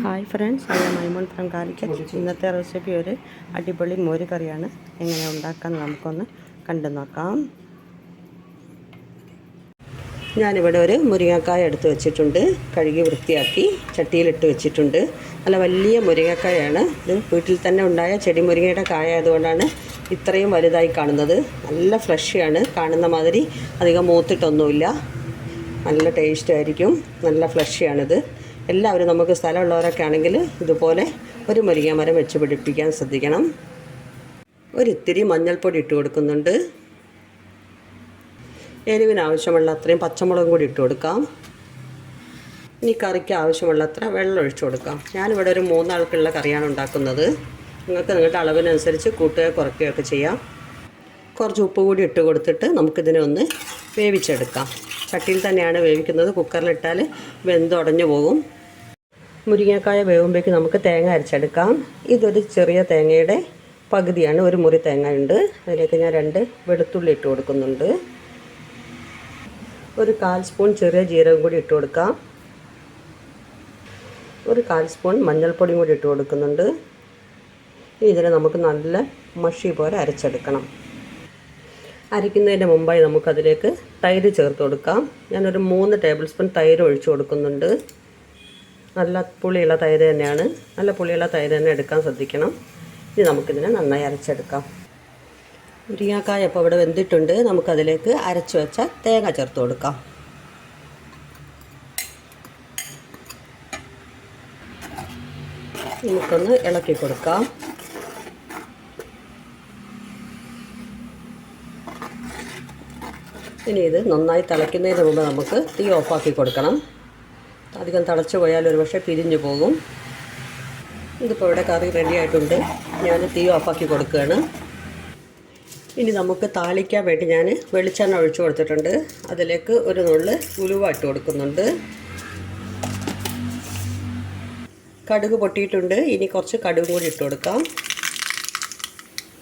Hi friends ഞാൻ മൈമോൻ from Calicut ഇന്നത്തെ recipe ഒരു അടിപൊളി മോര് കറിയാണ്. എങ്ങനെ ഉണ്ടാക്കാൻ നമുക്കൊന്ന് കണ്ടു നോക്കാം. ഞാനിവിടെ ഒരു മുരിങ്ങക്കായ എടുത്ത് വെച്ചിട്ടുണ്ട്. കഴുകി വൃത്തിയാക്കി ചട്ടിയിലിട്ട് വെച്ചിട്ടുണ്ട്. നല്ല വലിയ മുരിങ്ങക്കായാണ്. ഇത് വീട്ടിൽ തന്നെ ഉണ്ടായ ചെടി മുരിങ്ങയുടെ കായ ആയതുകൊണ്ടാണ് ഇത്രയും വലുതായി കാണുന്നത്. നല്ല ഫ്രഷിയാണ് കാണുന്ന മാതിരി അധികം മൂത്തിട്ടൊന്നുമില്ല. നല്ല ടേസ്റ്റ് ആയിരിക്കും. നല്ല ഫ്ലഷിയാണിത് എല്ലാവരും നമുക്ക് സ്ഥലമുള്ളവരൊക്കെ ആണെങ്കിൽ ഇതുപോലെ ഒരു മുരിങ്ങ മരം വെച്ച് പിടിപ്പിക്കാൻ ശ്രദ്ധിക്കണം. ഒരിത്തിരി മഞ്ഞൾപ്പൊടി ഇട്ട് കൊടുക്കുന്നുണ്ട്. എരിവിന് ആവശ്യമുള്ള അത്രയും പച്ചമുളകും കൂടി ഇട്ട് കൊടുക്കാം. ഇനി കറിക്ക് ആവശ്യമുള്ള അത്ര വെള്ളം ഒഴിച്ചു കൊടുക്കാം. ഞാനിവിടെ ഒരു മൂന്നാൾക്കുള്ള കറിയാണ് ഉണ്ടാക്കുന്നത്. നിങ്ങൾക്ക് നിങ്ങളുടെ അളവിനനുസരിച്ച് കൂട്ടുകയോ കുറയ്ക്കുകയൊക്കെ ചെയ്യാം. കുറച്ച് ഉപ്പ് കൂടി ഇട്ട് കൊടുത്തിട്ട് നമുക്കിതിനെ ഒന്ന് വേവിച്ചെടുക്കാം. ചട്ടിയിൽ തന്നെയാണ് വേവിക്കുന്നത്. കുക്കറിലിട്ടാൽ വെന്തുടഞ്ഞു പോകും. മുരിങ്ങക്കായ വേവുമ്പോഴേക്ക് നമുക്ക് തേങ്ങ അരച്ചെടുക്കാം. ഇതൊരു ചെറിയ തേങ്ങയുടെ പകുതിയാണ്. ഒരു മുറി തേങ്ങ ഉണ്ട്. അതിലേക്ക് ഞാൻ രണ്ട് വെളുത്തുള്ളി ഇട്ട് കൊടുക്കുന്നുണ്ട്. ഒരു കാൽ സ്പൂൺ ചെറിയ ജീരകം കൂടി ഇട്ട് കൊടുക്കാം. ഒരു കാൽ സ്പൂൺ മഞ്ഞൾപ്പൊടിയും കൂടി ഇട്ട് കൊടുക്കുന്നുണ്ട്. ഇതിനെ നമുക്ക് നല്ല മഷി പോലെ അരച്ചെടുക്കണം. അരയ്ക്കുന്നതിന് മുമ്പായി നമുക്കതിലേക്ക് തൈര് ചേർത്ത് കൊടുക്കാം. ഞാനൊരു മൂന്ന് ടേബിൾ സ്പൂൺ തൈര് ഒഴിച്ചു കൊടുക്കുന്നുണ്ട്. നല്ല പുളിയുള്ള തൈര് തന്നെയാണ്. നല്ല പുളിയുള്ള തൈര് തന്നെ എടുക്കാൻ ശ്രദ്ധിക്കണം. ഇനി നമുക്കിതിനെ നന്നായി അരച്ചെടുക്കാം. മുരിങ്ങാക്കായ ഇപ്പോൾ ഇവിടെ വെന്തിട്ടുണ്ട്. നമുക്കതിലേക്ക് അരച്ചു വെച്ച തേങ്ങ ചേർത്ത് കൊടുക്കാം. നമുക്കൊന്ന് ഇളക്കി കൊടുക്കാം. ഇനി ഇത് നന്നായി തിളയ്ക്കുന്നതിന് മുമ്പ് നമുക്ക് തീ ഓഫാക്കി കൊടുക്കണം. അധികം തിളച്ചു പോയാൽ ഒരു പക്ഷേ പിരിഞ്ഞു പോകും. ഇതിപ്പോൾ ഇവിടെ കറി റെഡി ആയിട്ടുണ്ട്. ഞാൻ തീ ഓഫാക്കി കൊടുക്കുകയാണ്. ഇനി നമുക്ക് താളിക്കാൻ വേണ്ടി ഞാൻ വെളിച്ചെണ്ണ ഒഴിച്ചു കൊടുത്തിട്ടുണ്ട്. അതിലേക്ക് ഒരു നുള്ളു ഉലുവ ഇട്ട് കൊടുക്കുന്നുണ്ട്. കടുക് പൊട്ടിയിട്ടുണ്ട്. ഇനി കുറച്ച് കടുക് കൂടി ഇട്ട് കൊടുക്കാം.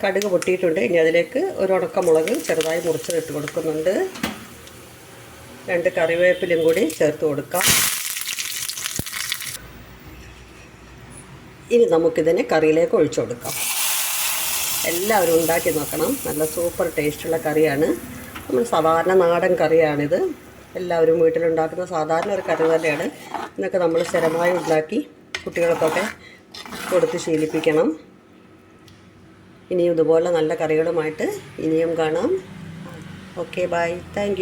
കടുക് പൊട്ടിയിട്ടുണ്ട്. ഇനി അതിലേക്ക് ഒരു ഉണക്കമുളക് ചെറുതായി മുറിച്ചത് ഇട്ട് കൊടുക്കുന്നുണ്ട്. രണ്ട് കറിവേപ്പിലും കൂടി ചേർത്ത് കൊടുക്കാം. ഇനി നമുക്കിതിനെ കറിയിലേക്ക് ഒഴിച്ചു കൊടുക്കാം. എല്ലാവരും ഉണ്ടാക്കി നോക്കണം. നല്ല സൂപ്പർ ടേസ്റ്റുള്ള കറിയാണ്. നമ്മൾ സാധാരണ നാടൻ കറിയാണിത്. എല്ലാവരും വീട്ടിലുണ്ടാക്കുന്ന സാധാരണ ഒരു കറി തന്നെയാണ്. ഇന്നൊക്കെ നമ്മൾ സ്ഥിരമായി ഉണ്ടാക്കി കുട്ടികൾക്കൊക്കെ കൊടുത്ത് ശീലിപ്പിക്കണം. ഇനിയും ഇതുപോലെ നല്ല കറികളുമായിട്ട് ഇനിയും കാണാം. Okay bye thank